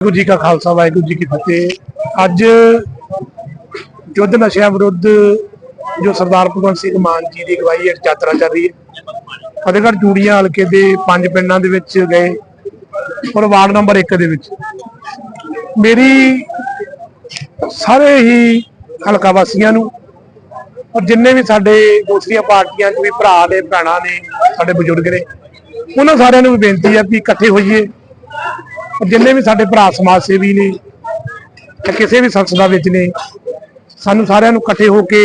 ਵਾਹਿਗੁਰੂ ਜੀ ਕਾ ਖਾਲਸਾ, ਵਾਹਿਗੁਰੂ ਜੀ ਕੀ ਫਤਿਹ। ਅੱਜ ਯੁੱਧ ਨਸ਼ਿਆਂ ਵਿਰੁੱਧ ਜੋ ਸਰਦਾਰ ਭਗਵੰਤ ਸਿੰਘ ਮਾਨ ਜੀ ਦੀ ਅਗਵਾਈ ਹੇਠ ਯਾਤਰਾ ਚੱਲ ਰਹੀ ਹੈ, ਫਤਿਹਗੜ੍ਹ ਚੂੜੀਆਂ ਹਲਕੇ ਦੇ ਪੰਜ ਪਿੰਡਾਂ ਦੇ ਵਿੱਚ ਗਏ ਔਰ ਵਾਰਡ ਨੰਬਰ 1 ਦੇ ਵਿੱਚ। ਮੇਰੀ ਸਾਰੇ ਹੀ ਹਲਕਾ ਵਾਸੀਆਂ ਨੂੰ ਔਰ ਜਿੰਨੇ ਵੀ ਸਾਡੇ ਦੂਸਰੀਆਂ ਪਾਰਟੀਆਂ 'ਚ ਵੀ ਭਰਾ ਨੇ, ਭੈਣਾਂ ਨੇ, ਸਾਡੇ ਬਜ਼ੁਰਗ ਨੇ, ਉਹਨਾਂ ਸਾਰਿਆਂ ਨੂੰ ਵੀ ਬੇਨਤੀ ਹੈ ਕਿ ਇਕੱਠੇ ਹੋਈਏ। ਜਿੰਨੇ ਵੀ ਸਾਡੇ ਭਰਾ ਸਮਾਜ ਸੇਵੀ ਨੇ ਜਾਂ ਕਿਸੇ ਵੀ ਸੰਸਥਾ ਵਿੱਚ ਨੇ, ਸਾਨੂੰ ਸਾਰਿਆਂ ਨੂੰ ਇਕੱਠੇ ਹੋ ਕੇ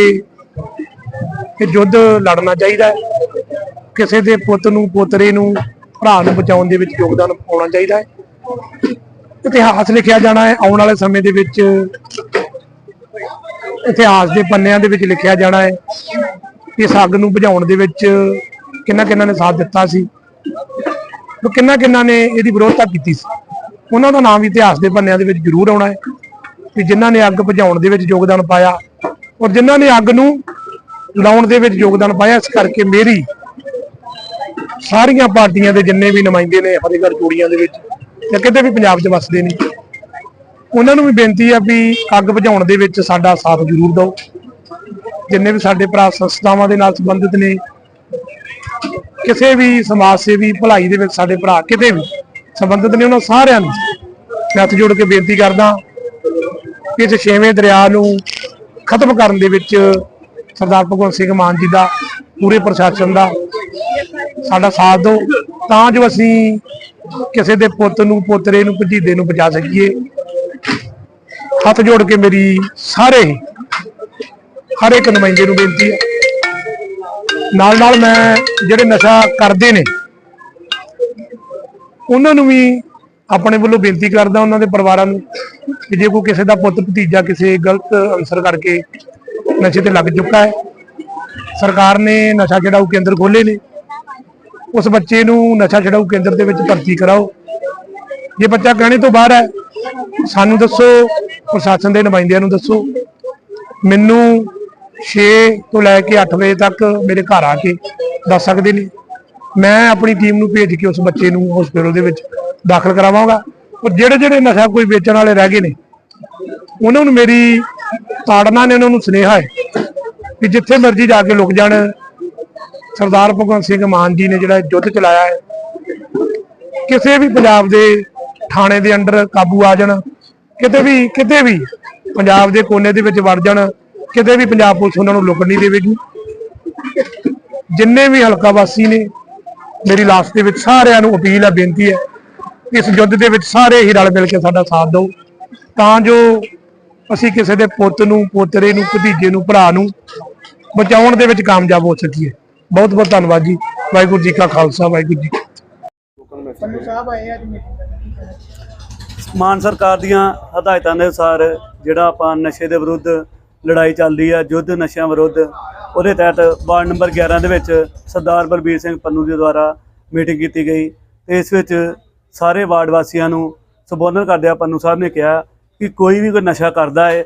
ਇਹ ਯੁੱਧ ਲੜਨਾ ਚਾਹੀਦਾ ਹੈ। ਕਿਸੇ ਦੇ ਪੁੱਤ ਨੂੰ, ਪੋਤਰੇ ਨੂੰ, ਭਰਾ ਨੂੰ ਬਚਾਉਣ ਦੇ ਵਿੱਚ ਯੋਗਦਾਨ ਪਾਉਣਾ ਚਾਹੀਦਾ ਹੈ। ਇਤਿਹਾਸ ਲਿਖਿਆ ਜਾਣਾ ਹੈ। ਆਉਣ ਵਾਲੇ ਸਮੇਂ ਦੇ ਵਿੱਚ ਇਤਿਹਾਸ ਦੇ ਪੰਨਿਆਂ ਦੇ ਵਿੱਚ ਲਿਖਿਆ ਜਾਣਾ ਹੈ ਕਿ ਇਸ ਅੱਗ ਨੂੰ ਬੁਝਾਉਣ ਦੇ ਵਿੱਚ ਕਿੰਨਾ ਕਿੰਨਾ ਨੇ ਸਾਥ ਦਿੱਤਾ ਸੀ। ਤੇ ਕਿੰਨਾ ਕਿੰਨਾ ਨੇ ਇਹਦੀ ਵਿਰੋਧਤਾ ਕੀਤੀ ਸੀ। ਉਹਨਾਂ ਦਾ ਨਾਮ ਵੀ ਇਤਿਹਾਸ ਦੇ ਪੰਨਿਆਂ ਦੇ ਵਿੱਚ ਜ਼ਰੂਰ ਆਉਣਾ ਹੈ ਕਿ ਜਿਨ੍ਹਾਂ ਨੇ ਅੱਗ ਬੁਝਾਉਣ ਦੇ ਵਿੱਚ ਯੋਗਦਾਨ ਪਾਇਆ ਔਰ ਜਿਨ੍ਹਾਂ ਨੇ ਅੱਗ ਨੂੰ ਲਾਉਣ ਦੇ ਵਿੱਚ ਯੋਗਦਾਨ ਪਾਇਆ, ਇਸ ਕਰਕੇ ਮੇਰੀ ਸਾਰੀਆਂ ਪਾਰਟੀਆਂ ਦੇ ਜਿੰਨੇ ਵੀ ਨੁਮਾਇੰਦੇ ਨੇ, ਫਤਿਹਗੜ੍ਹ ਚੂੜੀਆਂ ਦੇ ਵਿੱਚ ਜਾਂ ਕਿਤੇ ਵੀ ਪੰਜਾਬ 'ਚ ਵੱਸਦੇ ਨੇ, ਉਹਨਾਂ ਨੂੰ ਵੀ ਬੇਨਤੀ ਆ ਵੀ ਅੱਗ ਬੁਝਾਉਣ ਦੇ ਵਿੱਚ ਸਾਡਾ ਸਾਥ ਜ਼ਰੂਰ ਦਿਓ। ਜਿੰਨੇ ਵੀ ਸਾਡੇ ਭਰਾ ਸੰਸਥਾਵਾਂ ਦੇ ਨਾਲ ਸੰਬੰਧਿਤ ਨੇ, ਕਿਸੇ ਵੀ ਸਮਾਜ ਸੇਵੀ ਭਲਾਈ ਦੇ ਵਿੱਚ ਸਾਡੇ ਭਰਾ ਕਿਤੇ ਵੀ ਸੰਬੰਧਿਤ ਨੇ ਉਹਨਾਂ ਸਾਰਿਆਂ ਨੂੰ ਮੈਂ ਹੱਥ ਜੋੜ ਕੇ ਬੇਨਤੀ ਕਰਦਾ ਕਿ ਇਸ ਛੇਵੇਂ ਦਰਿਆ ਨੂੰ ਖਤਮ ਕਰਨ ਦੇ ਵਿੱਚ ਸਰਦਾਰ ਭਗਵੰਤ ਸਿੰਘ ਮਾਨ ਜੀ ਦਾ ਪੂਰੇ ਪ੍ਰਸ਼ਾਸਨ ਦਾ ਸਾਡਾ ਸਾਥ ਦਿਓ ਤਾਂ ਜੋ ਅਸੀਂ ਕਿਸੇ ਦੇ ਪੁੱਤ ਨੂੰ ਪੋਤਰੇ ਨੂੰ ਭਤੀਜੇ ਨੂੰ ਬਚਾ ਸਕੀਏ। ਹੱਥ ਜੋੜ ਕੇ ਮੇਰੀ ਸਾਰੇ ਹੀ, ਹਰ ਇੱਕ ਨੁਮਾਇੰਦੇ ਨੂੰ ਬੇਨਤੀ ਹੈ। ਨਾਲ ਨਾਲ ਮੈਂ ਜਿਹੜੇ ਨਸ਼ਾ ਕਰਦੇ ਨੇ ਉਹਨਾਂ ਨੂੰ ਵੀ ਆਪਣੇ ਵੱਲੋਂ ਬੇਨਤੀ ਕਰਦਾ ਉਹਨਾਂ ਦੇ ਪਰਿਵਾਰਾਂ ਨੂੰ ਕਿ ਜੇ ਕੋਈ ਕਿਸੇ ਦਾ ਪੁੱਤ, ਭਤੀਜਾ ਕਿਸੇ ਗਲਤ ਅਨਸਰ ਕਰਕੇ ਨਸ਼ੇ ਤੇ ਲੱਗ ਚੁੱਕਾ ਹੈ, ਸਰਕਾਰ ਨੇ ਨਸ਼ਾ ਛਡਾਊ ਕੇਂਦਰ ਖੋਲੇ ਨੇ, ਉਸ ਬੱਚੇ ਨੂੰ ਨਸ਼ਾ ਛਡਾਊ ਕੇਂਦਰ ਦੇ ਵਿੱਚ ਭਰਤੀ ਕਰਾਓ। ਜੇ ਬੱਚਾ ਕਹਿਣੇ ਤੋਂ ਬਾਹਰ ਹੈ, ਸਾਨੂੰ ਦੱਸੋ, ਪ੍ਰਸ਼ਾਸਨ ਦੇ ਨੁਮਾਇੰਦਿਆਂ ਨੂੰ ਦੱਸੋ, ਮੈਨੂੰ 6 ਤੋਂ ਲੈ ਕੇ 8 ਵਜੇ ਤੱਕ ਮੇਰੇ ਘਰ ਆ ਕੇ ਦੱਸ ਸਕਦੇ ਨੇ। ਮੈਂ ਆਪਣੀ ਟੀਮ ਨੂੰ ਭੇਜ ਕੇ ਉਸ ਬੱਚੇ ਨੂੰ ਹਸਪੀਟਲ ਦੇ ਵਿੱਚ ਦਾਖਲ ਕਰਾਵਾਂਗਾ। ਔਰ ਜਿਹੜੇ ਜਿਹੜੇ ਨਸ਼ਾ ਕੋਈ ਵੇਚਣ ਵਾਲੇ ਰਹਿ ਗਏ ਨੇ, ਉਹਨਾਂ ਨੂੰ ਮੇਰੀ ਤਾੜਨਾ ਨੇ, ਉਹਨਾਂ ਨੂੰ ਸੁਨੇਹਾ ਹੈ ਕਿ ਜਿੱਥੇ ਮਰਜ਼ੀ ਜਾ ਕੇ ਲੁਕ ਜਾਣ। ਸਰਦਾਰ ਭਗਵੰਤ ਸਿੰਘ ਮਾਨ ਜੀ ਨੇ ਜਿਹੜਾ ਯੁੱਧ ਚਲਾਇਆ ਹੈ, ਕਿਸੇ ਵੀ ਪੰਜਾਬ ਦੇ ਥਾਣੇ ਦੇ ਅੰਡਰ ਕਾਬੂ ਆ ਜਾਣ, ਕਿਤੇ ਵੀ ਕਿਤੇ ਵੀ ਪੰਜਾਬ ਦੇ ਕੋਨੇ ਦੇ ਵਿੱਚ ਵੜ ਜਾਣ, ਕਿਤੇ ਵੀ ਪੰਜਾਬ ਪੁਲਿਸ ਉਹਨਾਂ ਨੂੰ ਲੁਕਣ ਨਹੀਂ ਦੇਵੇਗੀ। ਜਿੰਨੇ ਵੀ ਹਲਕਾ ਵਾਸੀ ਨੇ ਮੇਰੀ ਲਾਸਟ ਦੇ ਵਿੱਚ ਸਾਰਿਆਂ ਨੂੰ ਅਪੀਲ ਹੈ, ਬੇਨਤੀ ਹੈ ਇਸ ਯੁੱਧ ਦੇ ਵਿੱਚ ਸਾਰੇ ਹੀ ਰਲ ਮਿਲ ਕੇ ਸਾਡਾ ਸਾਥ ਦਿਓ। ਤਾਂ ਜੋ ਅਸੀਂ ਕਿਸੇ ਦੇ ਪੁੱਤ ਨੂੰ, ਪੋਤਰੇ ਨੂੰ, ਭਤੀਜੇ ਨੂੰ, ਭਰਾ ਨੂੰ ਬਚਾਉਣ ਦੇ ਵਿੱਚ ਕਾਮਯਾਬ ਹੋ ਸਕੀਏ। ਬਹੁਤ ਬਹੁਤ ਧੰਨਵਾਦ ਜੀ। ਵਾਹਿਗੁਰੂ ਜੀ ਕਾ ਖਾਲਸਾ, ਵਾਹਿਗੁਰੂ ਜੀ ਮਾਨ ਸਰਕਾਰ ਦੀਆਂ ਹਦਾਇਤਾਂ ਦੇ ਅਨੁਸਾਰ ਜਿਹੜਾ ਆਪਾਂ ਨਸ਼ੇ ਦੇ ਵਿਰੁੱਧ ਲੜਾਈ ਚੱਲਦੀ ਹੈ ਯੁੱਧ ਨਸ਼ਿਆਂ ਵਿਰੁੱਧ ਉਹਦੇ ਤਹਿਤ ਵਾਰਡ ਨੰਬਰ 11 ਦੇ ਵਿੱਚ ਸਰਦਾਰ ਬਲਬੀਰ ਸਿੰਘ ਪੰਨੂ ਜੀ ਦੁਆਰਾ ਮੀਟਿੰਗ ਕੀਤੀ ਗਈ। ਤੇ ਇਸ ਵਿੱਚ ਸਾਰੇ ਵਾਰਡ ਵਾਸੀਆਂ ਨੂੰ ਸੰਬੋਧਨ ਕਰਦਿਆਂ ਪੰਨੂ ਸਾਹਿਬ ਨੇ ਕਿਹਾ ਕਿ ਕੋਈ ਵੀ ਕੋਈ ਨਸ਼ਾ ਕਰਦਾ ਹੈ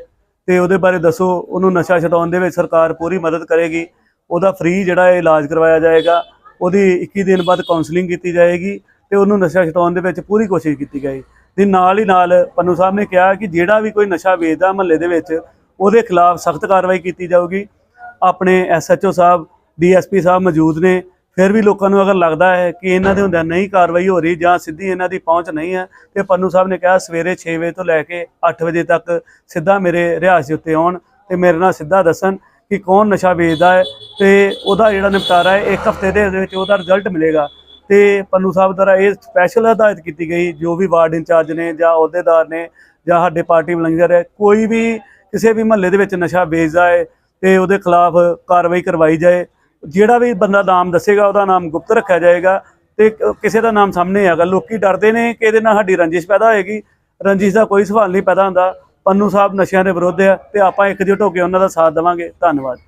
ਤੇ ਉਹਦੇ ਬਾਰੇ ਦੱਸੋ, ਉਹਨੂੰ ਨਸ਼ਾ ਛਡਾਉਣ ਦੇ ਵਿੱਚ ਸਰਕਾਰ ਪੂਰੀ ਮਦਦ ਕਰੇਗੀ। ਉਹਦਾ ਫ੍ਰੀ ਜਿਹੜਾ ਹੈ ਇਲਾਜ ਕਰਵਾਇਆ ਜਾਏਗਾ, ਉਹਦੀ 21 ਦਿਨ ਬਾਅਦ ਕਾਉਂਸਲਿੰਗ ਕੀਤੀ ਜਾਏਗੀ ਤੇ ਉਹਨੂੰ ਨਸ਼ਾ ਛਡਾਉਣ ਦੇ ਵਿੱਚ ਪੂਰੀ ਕੋਸ਼ਿਸ਼ ਕੀਤੀ ਗਈ। ਤੇ ਨਾਲ ਹੀ ਨਾਲ ਪੰਨੂ ਸਾਹਿਬ ਨੇ ਕਿਹਾ ਕਿ ਜਿਹੜਾ ਵੀ ਕੋਈ ਨਸ਼ਾ ਵੇਚਦਾ ਮਹੱਲੇ ਦੇ ਵਿੱਚ, ਉਹਦੇ ਖਿਲਾਫ ਸਖਤ ਕਾਰਵਾਈ ਕੀਤੀ ਜਾਊਗੀ। ਆਪਣੇ ਐਸਐਚਓ ਸਾਹਿਬ ਡੀਐਸਪੀ ਸਾਹਿਬ ਮੌਜੂਦ ਨੇ। ਫਿਰ ਵੀ ਲੋਕਾਂ ਨੂੰ ਅਗਰ ਲੱਗਦਾ ਹੈ ਕਿ ਇਹਨਾਂ ਦੇ ਹੁੰਦਿਆਂ ਨਹੀਂ ਕਾਰਵਾਈ ਹੋ ਰਹੀ ਜਾਂ ਸਿੱਧੀ ਇਹਨਾਂ ਦੀ ਪਹੁੰਚ ਨਹੀਂ ਹੈ, ਤੇ ਪੰਨੂ ਸਾਹਿਬ ਨੇ ਕਿਹਾ ਸਵੇਰੇ 6 ਵਜੇ ਤੋਂ ਲੈ ਕੇ 8 ਵਜੇ ਤੱਕ ਸਿੱਧਾ ਮੇਰੇ ਰਿਹਾਇਸ਼ ਦੇ ਉੱਤੇ ਆਉਣ ਤੇ ਮੇਰੇ ਨਾਲ ਸਿੱਧਾ ਦੱਸਣ ਕਿ ਕੌਣ ਨਸ਼ਾ ਵੇਚਦਾ ਹੈ ਤੇ ਉਹਦਾ ਜਿਹੜਾ ਨਿਪਟਾਰਾ ਹੈ, ਇੱਕ ਹਫ਼ਤੇ ਦੇ ਵਿੱਚ ਉਹਦਾ ਰਿਜ਼ਲਟ ਮਿਲੇਗਾ। ਤੇ ਪੰਨੂ ਸਾਹਿਬ ਦੁਆਰਾ ਇਹ ਸਪੈਸ਼ਲ ਹਦਾਇਤ ਕੀਤੀ ਗਈ, ਜੋ ਵੀ ਵਾਰਡ ਇੰਚਾਰਜ ਨੇ ਜਾਂ ਅਹੁਦੇਦਾਰ ਨੇ ਜਾਂ ਸਾਡੇ ਪਾਰਟੀ ਵਲੰਗਰ ਹੈ ਕੋਈ ਵੀ ਕਿਸੇ ਵੀ ਮਹੱਲੇ ਦੇ ਵਿੱਚ ਨਸ਼ਾ ਵੇਚਦਾ ਹੈ ਤੇ ਉਹਦੇ ਖਿਲਾਫ ਕਾਰਵਾਈ ਕਰਵਾਈ ਜਾਏ। ਜਿਹੜਾ ਵੀ ਬੰਦਾ ਨਾਮ ਦੱਸੇਗਾ, ਉਹਦਾ ਨਾਮ ਗੁਪਤ ਰੱਖਿਆ ਜਾਏਗਾ ਤੇ ਕਿਸੇ ਦਾ ਨਾਮ ਸਾਹਮਣੇ ਆਏਗਾ। ਲੋਕੀ ਡਰਦੇ ਨੇ ਕਿ ਇਹਦੇ ਨਾਲ ਸਾਡੀ ਰੰਜਿਸ਼ ਪੈਦਾ ਹੋਏਗੀ। ਰੰਜਿਸ਼ ਦਾ ਕੋਈ ਸਵਾਲ ਨਹੀਂ ਪੈਦਾ ਹੁੰਦਾ। ਪੰਨੂ ਸਾਹਿਬ ਨਸ਼ਿਆਂ ਦੇ ਵਿਰੁੱਧ ਹੈ ਤੇ ਆਪਾਂ ਇਕਜੁੱਟ ਹੋ ਕੇ ਉਹਨਾਂ ਦਾ ਸਾਥ ਦੇਵਾਂਗੇ। ਧੰਨਵਾਦ।